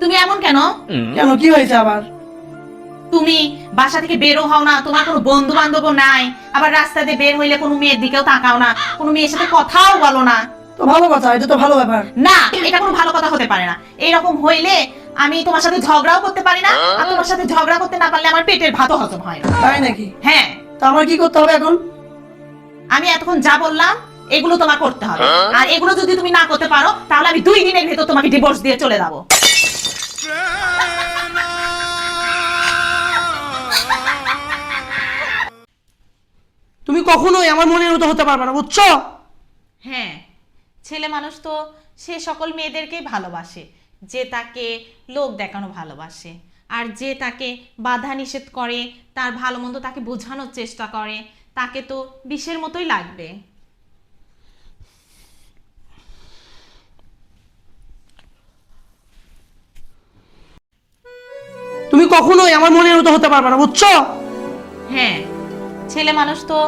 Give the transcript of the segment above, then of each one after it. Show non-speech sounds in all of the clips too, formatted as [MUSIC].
তুমি এমন কেন? কেন কি হয়েছে আবার? তুমি বাসা থেকে বেরো হও না তোমার কোনো বন্ধু বান্ধব নাই। আবার রাস্তা দিয়ে বের হইলে কোনো মেয়ের দিকেও তাকাও না কোনো মেয়ের সাথে কথাও বলো না। তো ভালো কথা এটা তো ভালো ব্যাপার। না এটা কোনো ভালো কথা হতে পারে না। এরকম হইলে আমি তোমার সাথে ঝগড়াও করতে পারি না আর তোমার সাথে ঝগড়া করতে না পারলে আমার পেটের ভাতও হজম হয় না। তাই নাকি? হ্যাঁ। তো আমার কি করতে হবে এখন? আমি এতক্ষণ যা বললাম এগুলো তোমার করতে হবে। আর এগুলো যদি তুমি না করতে পারো তাহলে আমি দুই দিনের ভেতর তোমাকে ডিভোর্স দিয়ে চলে যাব। কখনোই আমার মনের মতো হতে পারবে না বুঝছ? হ্যাঁ ছেলে মানুষ তো সে সকল মেয়েদেরকেই ভালোবাসে যে তাকে লোক দেখানো ভালোবাসে আর যে তাকে বাধা নিষেধ করে তার ভালো মন্দ তাকে বোঝানোর চেষ্টা করে তাকে তো বিষের মতোই লাগবে। তুমি কখনোই আমার মনের মতো হতে পারবে না বুঝছ? হ্যাঁ। ছেলে মানুষ তো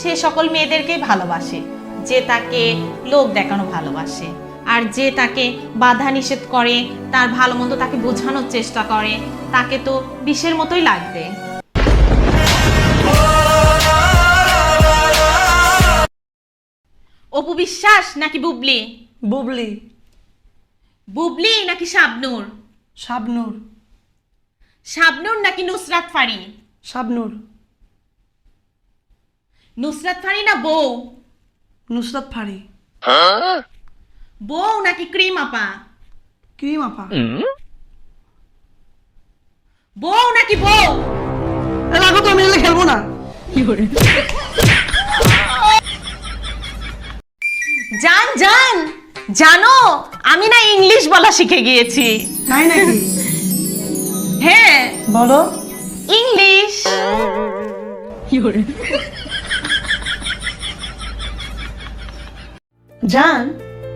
সে সকল মেয়েদেরকেই ভালোবাসে যে তাকে লোক দেখানো ভালোবাসে। আর যে তাকে বাধা নিষেধ করে তার ভালো মন্দ তাকে বোঝানোর চেষ্টা করে তাকে তো বিষের মতোই লাগবে। অপু বিশ্বাস নাকি বুবলি? বুবলি। বুবলি নাকি শাবনুর? শাবনুর। শাবনুর নাকি নুসরাত ফারি? শাবনুর। নুসরাত ফারি না বউ? নুসরাত ফারি। বউ নাকি ক্রিম আপা? ক্রিম আপা। বউ নাকি বউ? রাখো তো আমি খেলব না। জান জান জানো আমি না ইংলিশ বলা শিখে গিয়েছি। তাই নাকি? হ্যাঁ। বলো। ইংলিশ। জান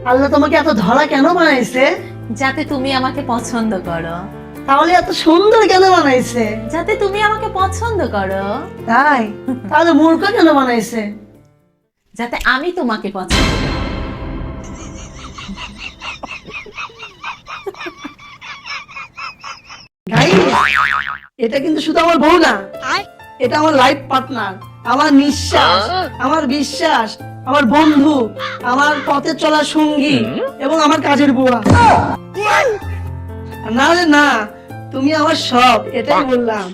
আল্লাহ তোমাকে এত ধরা কেন বানাইছে? যাতে তুমি আমাকে পছন্দ করো। তাহলে এত সুন্দর কেন বানাইছে? যাতে তুমি আমাকে পছন্দ করো। তাই? তাহলে মূর্খ কেন বানাইছে? যাতে আমি তোমাকে পছন্দ করি। এটা কিন্তু শুধু আমার বউ না এটা আমার লাইফ পার্টনার আমার নিঃশ্বাস আমার বিশ্বাস। আমার বন্ধু আমার পথে চলা সঙ্গী এবং আমার কাজের বুয়া না রে না তুমি আমার সব এটাই বললাম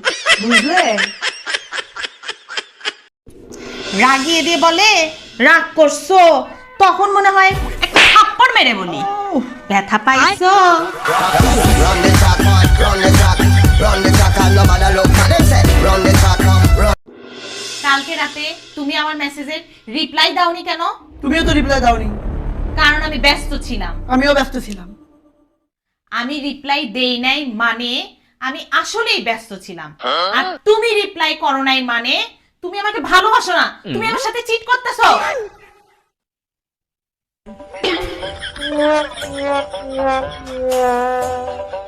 বুঝলে রাগিয়ে দিয়ে বলে রাগ করছ তখন মনে হয় একটা থাপ্পড় মেরে বলি ব্যথা পাইছো তুমি আমার মেসেজের রিপ্লাই দাওনি কেন? তুমিও তো রিপ্লাই দাওনি। কারণ আমি ব্যস্ত ছিলাম। আমিও ব্যস্ত ছিলাম। আমি রিপ্লাই দেই নাই মানে আমি আসলেই ব্যস্ত ছিলাম। আর তুমি রিপ্লাই করো নাই মানে তুমি আমাকে ভালোবাসো না। তুমি আমার সাথে চিট করতেছো। [LAUGHS]